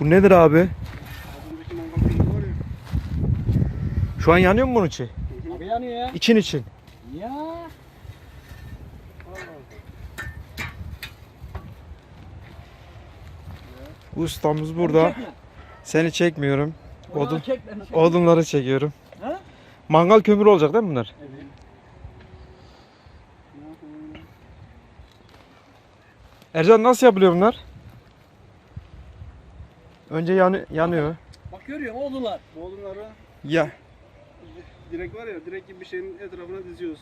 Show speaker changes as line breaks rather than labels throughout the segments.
Bu nedir abi? Şu an yanıyor mu bunun içi?
Abi yanıyor ya.
İçin için.
Ya.
Ustamız burada.
Çekme.
Seni çekmiyorum. Odun, odunları çekiyorum.
Ha?
Mangal kömürü olacak değil mi bunlar?
Evet.
Ercan nasıl yapılıyor bunlar? Önce yanı, yanıyor.
Bak görüyor musun odunlar?
Bu odunları
Ya.
direk var ya, direk gibi bir şeyin etrafına diziyoruz.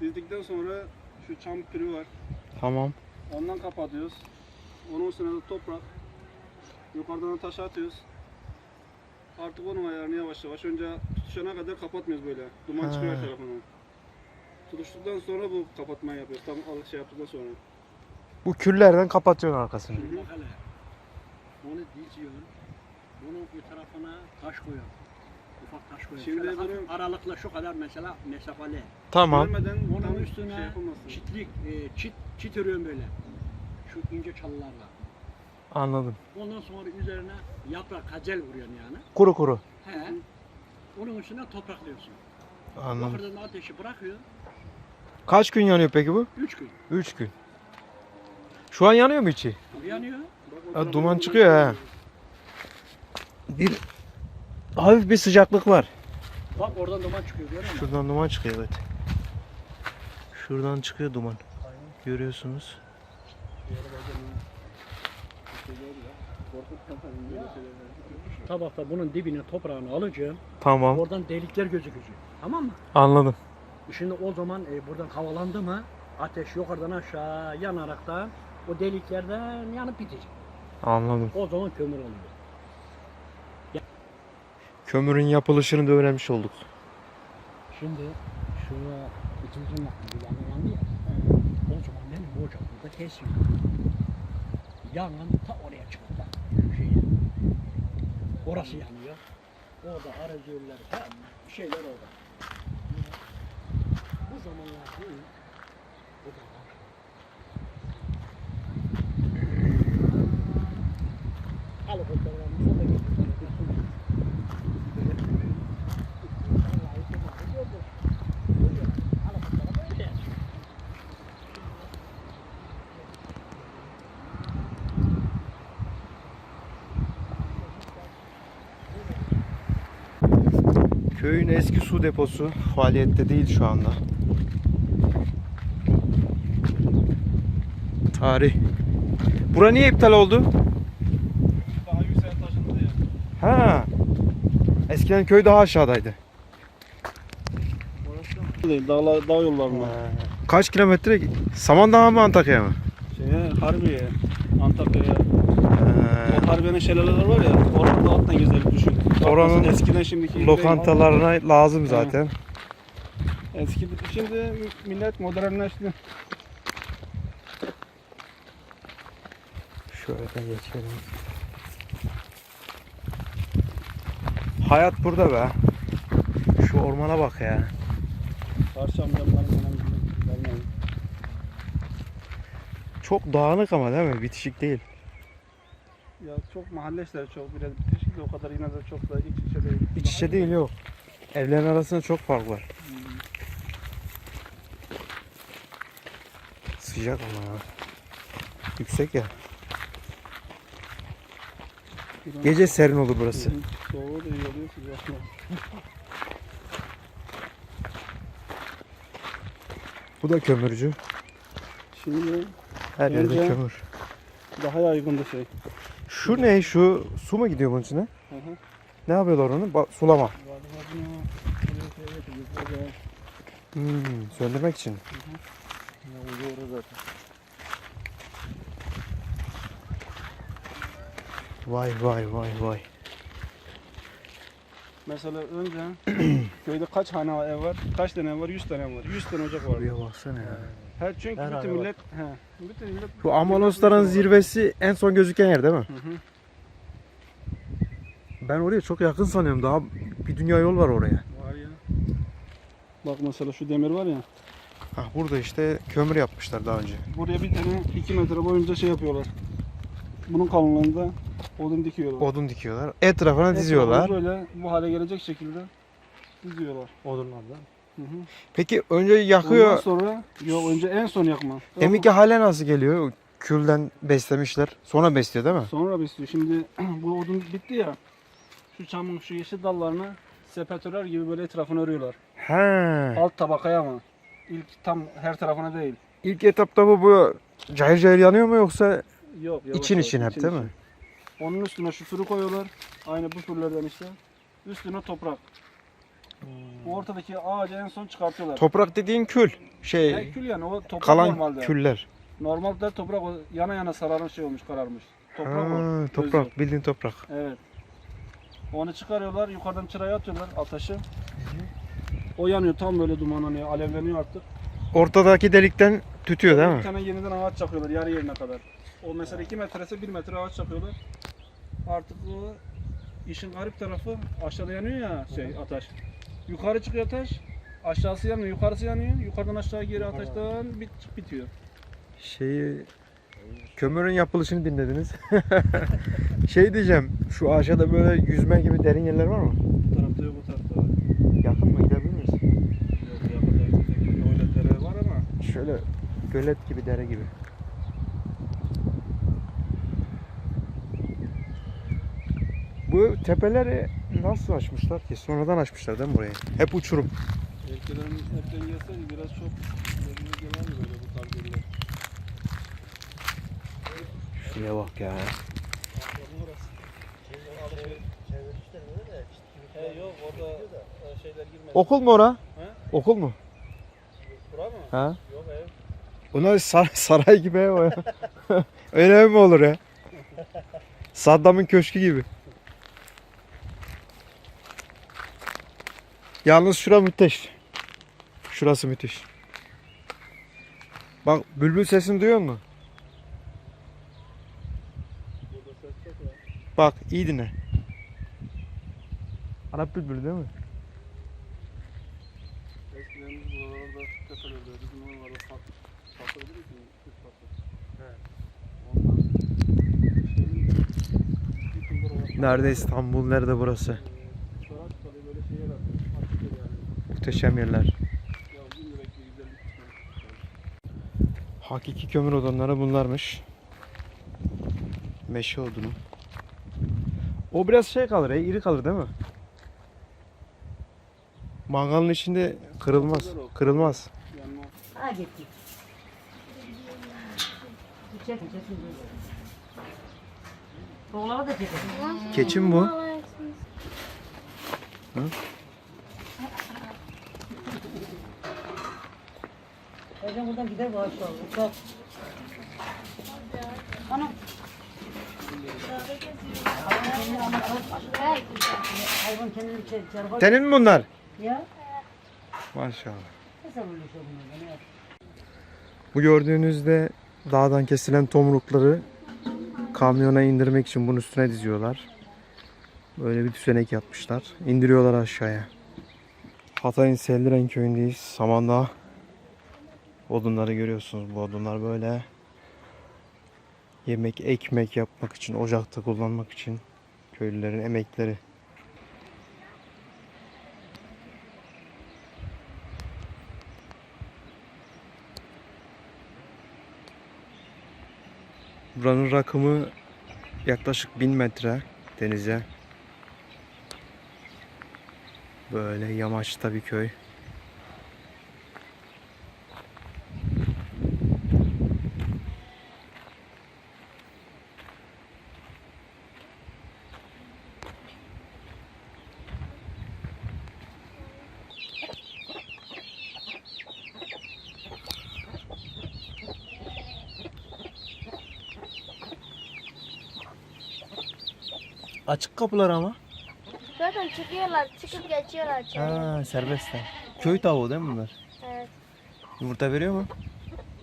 Dizdikten sonra şu çam pürü var.
Tamam.
Ondan kapatıyoruz. Onun üstüne de toprak. Yukarıdan da taş atıyoruz. Artık onun ayarını yavaş yavaş önce tutuşana kadar kapatmıyoruz böyle. Duman çıkıyor her
Ha.
tarafına. Tutuştuktan sonra bu kapatmayı yapıyoruz. Tam al- şey yaptıktan sonra.
Bu küllerden kapatıyorsun arkasını.
Bak hele. Onu diziyorsun. Bunun bir tarafına taş koyuyorsun. Ufak taş koyuyorsun.
Şimdi
Şöyle hafif
bunu-
aralıkla şu kadar mesela mesafeli.
Tamam.
Görmeden
Onun
tam
üstüne
şey yapamazsın.
çitlik, e, çit, çit örüyorsun böyle. Şu ince çalılarla.
Anladım.
Ondan sonra üzerine yaprak kazel vuruyorsun yani.
Kuru kuru.
He. Onun üstüne topraklıyorsun.
Anladım.
Yukarıdan ateşi bırakıyor.
Kaç gün yanıyor peki bu?
Üç gün.
3 gün. Şu an yanıyor mu içi?
Yanıyor.
Ha, duman çıkıyor ha. Bir hafif bir sıcaklık var.
Bak oradan duman çıkıyor görüyor musun?
Şuradan duman çıkıyor evet. Şuradan çıkıyor duman. Görüyorsunuz.
Tabakta bunun dibine toprağını alacaksın.
Tamam.
Oradan delikler gözükecek. Tamam mı?
Anladım.
Şimdi o zaman e, buradan havalandı mı ateş yukarıdan aşağı yanaraktan o deliklerden yanıp bitecek.
Anladım.
O zaman kömür oluyor.
Kömürün yapılışını da öğrenmiş olduk.
Şimdi şuraya ikinci nakli bir yanı yandı ya. O zaman benim ocak burada kesiyor. Yangın ta oraya çıktı. Şeye. Orası yanıyor. Orada falan bir şeyler orada. Bu zamanlar değil. O da var. Al o fotoğrafını sonra getir. Vallahi fotoğrafı gördüm. Görüyor musun? Al o fotoğrafı öyle yaz.
Köyün eski su deposu faaliyette değil şu anda. Tarih. Bura niye iptal oldu?
Daha yüksek taşındı ya.
Ha. Eskiden köy daha aşağıdaydı.
Değil, dağ, dağ yollarında.
Kaç kilometre? Samandağ mı Antakya mı?
Şeye, Harbiye, Antakya'ya. Harbiye'nin şelaleler var ya, orada alttan.
Oranın
eskiden şimdiki
lokantalarına lazım zaten.
Eski şimdi millet modernleşti.
Şöyle geçelim. Hayat burada be. Şu ormana bak ya. Çok dağınık ama değil mi? Bitişik değil.
Ya çok mahalle işleri çok biraz bitişik de o kadar yine de çok da iç içe değil.
İç içe değil yok. Evlerin arasında çok fark var. Sıcak ama ya. Yüksek ya. Gece serin olur burası.
Soğuğu da iyi oluyor sıcak.
Bu da kömürcü.
Şimdi
Her yerde kömür.
daha yaygın da şey.
Şu ne? Şu su mu gidiyor bunun içine?
Hı hı.
Ne yapıyorlar onu? Ba- sulama. Hmm, söndürmek için. Vay vay vay vay.
Mesela önce köyde kaç hane ev var? Kaç tane ev var? 100 tane var. 100 tane ocak var.
Buraya baksana ya.
Her çünkü
Her
bütün millet he, bütün millet
Bu Amanosların zirvesi en son gözüken yer değil mi?
Hı hı.
Ben oraya çok yakın sanıyorum. Daha bir dünya yol var oraya.
Var ya. Bak mesela şu demir var ya.
Ha burada işte kömür yapmışlar daha önce.
Buraya bir tane 2 metre boyunca şey yapıyorlar. Bunun kalınlığında Odun dikiyorlar.
Odun dikiyorlar. Etrafına diziyorlar.
Etrafını Böyle bu hale gelecek şekilde diziyorlar.
Odunlardan.
Hı hı.
Peki önce
Ondan
yakıyor.
sonra yok önce en son yakma.
Demek ki hale nasıl geliyor? Külden beslemişler. Sonra besliyor değil mi?
Sonra besliyor. Şimdi bu odun bitti ya. Şu çamın şu yeşil dallarını sepet örer gibi böyle etrafını örüyorlar.
He.
Alt tabakaya ama. İlk tam her tarafına değil.
İlk etapta bu bu cayır cayır yanıyor mu yoksa
Yok. yavaş
için
yavaş,
için hep değil mi?
Onun üstüne şu sürü koyuyorlar. Aynı bu sürülerden işte. Üstüne toprak. Bu ortadaki ağacı en son çıkartıyorlar.
Toprak dediğin kül. Şey
Ya kül yani o toprak
kalan
normalde.
küller.
Normalde toprak o yana yana sararmış şey olmuş kararmış. Toprak o.
Ha,
özü.
toprak bildiğin toprak.
Evet. Onu çıkarıyorlar, yukarıdan çıraya atıyorlar ateşi. O yanıyor, tam böyle dumanlanıyor, alevleniyor artık.
Ortadaki delikten tütüyor değil
Bir
mi?
tane yeniden ağaç çakıyorlar yarı yerine kadar. O mesela 2 metrese 1 metre ağaç çakıyorlar. Artık o işin garip tarafı aşağıda yanıyor ya şey ateş. Yukarı çıkıyor ateş, aşağısı yanmıyor, yukarısı yanıyor. Yukarıdan aşağı geri ateşten bit, bitiyor.
Şeyi kömürün yapılışını dinlediniz. şey diyeceğim. Şu aşağıda böyle yüzme gibi derin yerler var mı?
Bu tarafta yok, bu tarafta var.
Yakın mı gidebilir miyiz?
Yok, yakında öyle dere var ama
Şöyle gölet gibi dere gibi. Bu tepeleri nasıl açmışlar ki? Sonradan açmışlar değil mi burayı? Hep uçurum.
Eskiden hepten gelseydi biraz çok yerine gelerdi böyle bu tarz yerler.
Şuraya bak ya.
He yok orada e, şeyler girmedi.
Okul mu ora?
He?
Okul mu?
Bura mı?
Ha?
Yok ev.
Bunlar sar- saray gibi ev o ya. Öyle ev mi olur ya? Saddam'ın köşkü gibi. Yalnız şura müthiş. Şurası müthiş. Bak bülbül sesini duyuyor musun? Bak iyi dinle. Arap bülbülü değil mi? Nerede İstanbul, nerede burası?
Çorak kalıyor böyle şey yaratıyor. Açık yer yani.
Muhteşem yerler. Hakiki kömür odunları bunlarmış. Meşe odunu. O biraz şey kalır, ya, iri kalır değil mi? Mangalın içinde kırılmaz. Kırılmaz.
Ha da.
Keçi mi bu?
Buradan gider aşağı. Bak. Anam. Hayvan kendini.
Senin mi bunlar?
Ya.
Maşallah.
Şey?
Bu gördüğünüzde dağdan kesilen tomrukları kamyona indirmek için bunun üstüne diziyorlar. Böyle bir düzenek yapmışlar. İndiriyorlar aşağıya. Hatay'ın Seldiren köyündeyiz. Samandağ odunları görüyorsunuz. Bu odunlar böyle yemek, ekmek yapmak için, ocakta kullanmak için köylülerin emekleri. Buranın rakımı yaklaşık 1000 metre denize. Böyle yamaçta bir köy. Açık kapılar ama.
Zaten çıkıyorlar, çıkıp geçiyorlar.
Ha, serbestler. Köy tavuğu değil mi bunlar?
Evet.
Yumurta veriyor mu?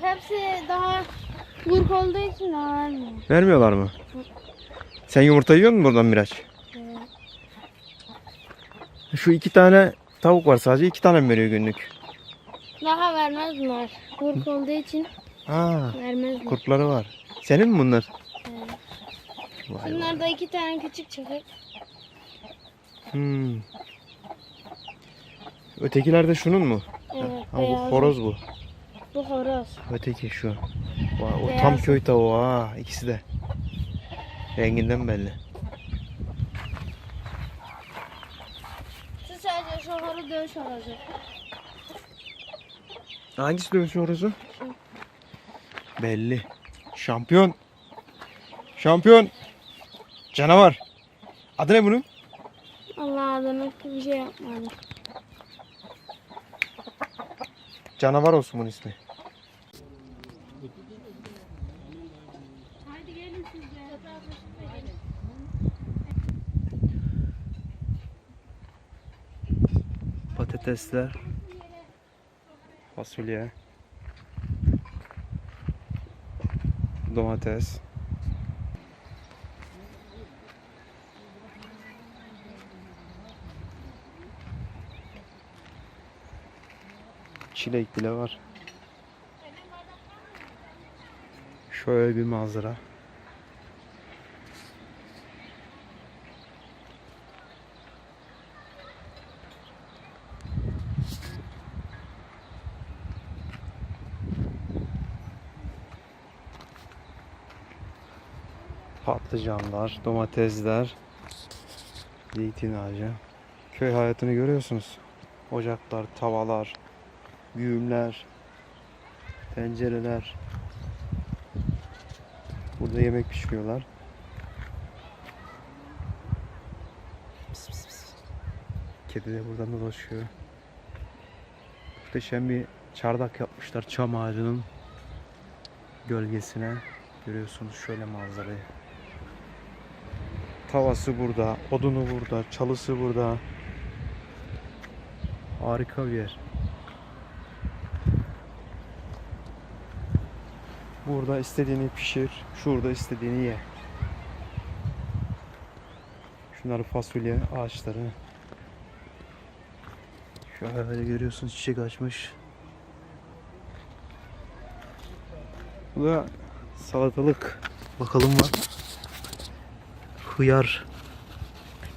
Hepsi daha kurk olduğu için daha vermiyor.
Vermiyorlar mı? Sen yumurta yiyor musun buradan Miraç?
Evet.
Şu iki tane tavuk var sadece iki tane mi veriyor günlük?
Daha vermez bunlar. Olduğu için
Ha,
vermez
kurtları var. Senin mi bunlar? Vay vay.
Bunlarda iki tane küçük çıkık.
Hmm. Ötekiler de şunun mu?
Evet,
Ha, bu
beyaz.
horoz bu.
Bu horoz.
Öteki şu. Vay, o
Beyaz.
tam köy tavuğu ha ikisi de. Renginden belli.
Şu sadece şu horoz dövüş horozu.
Hangisi dövüş horozu? Belli. Şampiyon. Şampiyon. Canavar. Adı ne bunun?
Allah adına bir şey yapmadı.
Canavar olsun bunun ismi.
Haydi gelin siz de.
Patatesler. Fasulye. Domates. Çilek bile var. Şöyle bir manzara. Patlıcanlar, domatesler, zeytin ağacı. Köy hayatını görüyorsunuz. Ocaklar, tavalar, güğümler, tencereler. Burada yemek pişiriyorlar. Pıs pıs pıs. Kedi de buradan dolaşıyor. Muhteşem bir çardak yapmışlar çam ağacının gölgesine. Görüyorsunuz şöyle manzarayı. Tavası burada, odunu burada, çalısı burada. Harika bir yer. Burada istediğini pişir, şurada istediğini ye. Şunlar fasulye ağaçları. Şöyle görüyorsunuz çiçek açmış. Bu da salatalık. Bakalım var. Hıyar.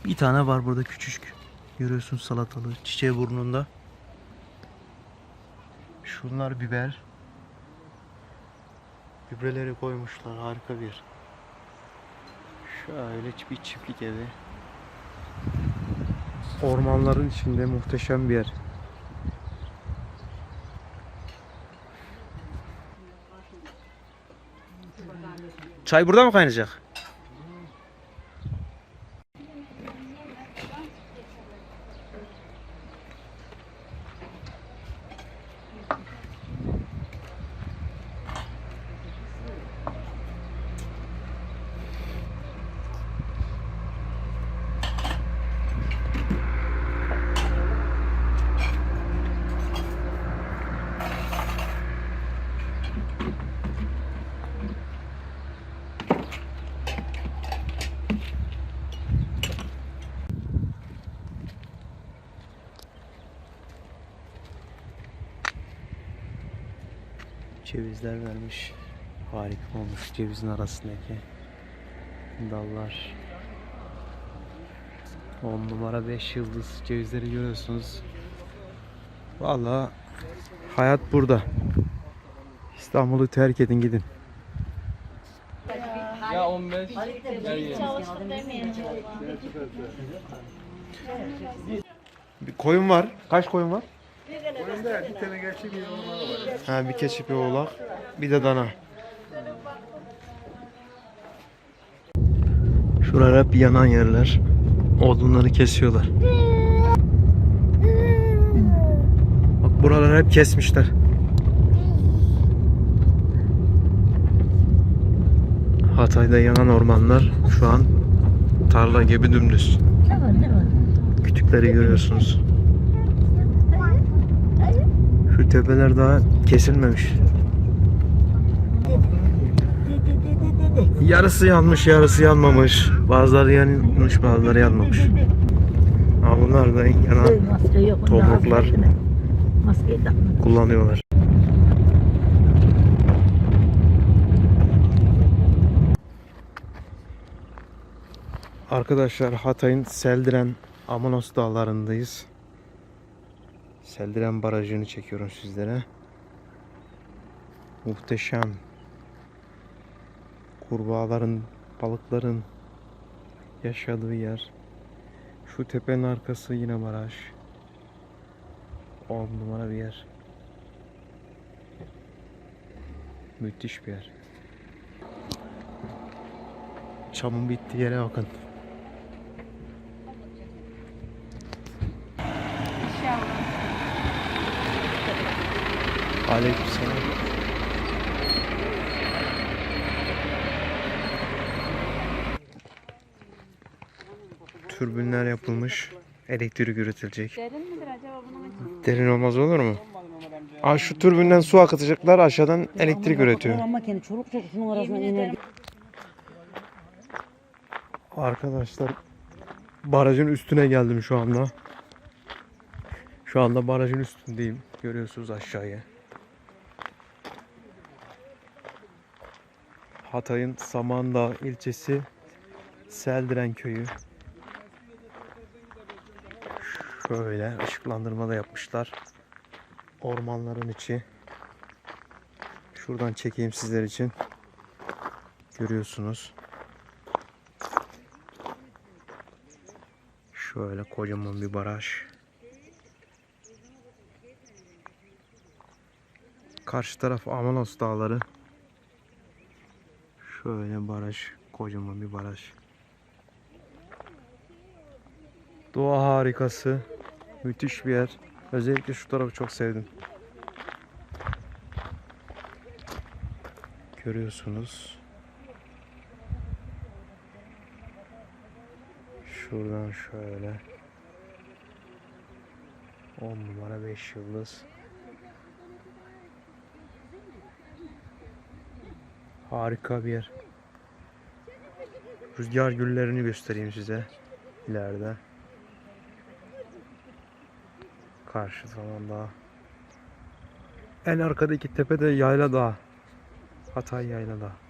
Bir tane var burada küçücük. Görüyorsun salatalığı çiçeği burnunda. Şunlar biber. Gübreleri koymuşlar. Harika bir. Şöyle bir çiftlik evi. Ormanların içinde muhteşem bir yer. Çay burada mı kaynayacak? Cevizler vermiş. Harika olmuş cevizin arasındaki dallar. 10 numara 5 yıldız cevizleri görüyorsunuz. Vallahi hayat burada. İstanbul'u terk edin gidin.
Ya 15
Çalıştık demeyelim.
Bir koyun var. Kaç koyun var? Bir tane gerçek bir oğlak var. Ha bir keçi bir oğlak. Bir de dana. Şuralar hep yanan yerler. Odunları kesiyorlar. Bak buraları hep kesmişler. Hatay'da yanan ormanlar şu an tarla gibi dümdüz. Kütükleri görüyorsunuz. Şu tepeler daha kesilmemiş. Yarısı yanmış, yarısı yanmamış. Bazıları yanmış, bazıları yanmamış. Ha bunlar da yanan tomruklar kullanıyorlar. Arkadaşlar Hatay'ın Seldiren Amanos dağlarındayız. Seldiren barajını çekiyorum sizlere. Muhteşem. Kurbağaların, balıkların yaşadığı yer. Şu tepenin arkası yine baraj. On numara bir yer. Müthiş bir yer. Çamın bittiği yere bakın. Aleykümselam. Türbinler yapılmış. Elektrik üretilecek.
Derin midir acaba bunun?
Derin olmaz olur mu? Aa, şu türbinden su akıtacaklar aşağıdan elektrik üretiyor.
Ama kendi çoluk çocuğunun arasına iner.
Arkadaşlar barajın üstüne geldim şu anda. Şu anda barajın üstündeyim. Görüyorsunuz aşağıya. Hatay'ın Samandağ ilçesi Seldiren köyü. Şöyle ışıklandırma da yapmışlar. Ormanların içi. Şuradan çekeyim sizler için. Görüyorsunuz. Şöyle kocaman bir baraj. Karşı taraf Amanos dağları. Şöyle baraj, kocaman bir baraj. Doğa harikası. Müthiş bir yer. Özellikle şu tarafı çok sevdim. Görüyorsunuz. Şuradan şöyle. 10 numara 5 yıldız. Harika bir yer. Rüzgar güllerini göstereyim size ileride. Karşı falan daha. En arkadaki tepe de Yayla Dağı. Hatay Yayla Dağı.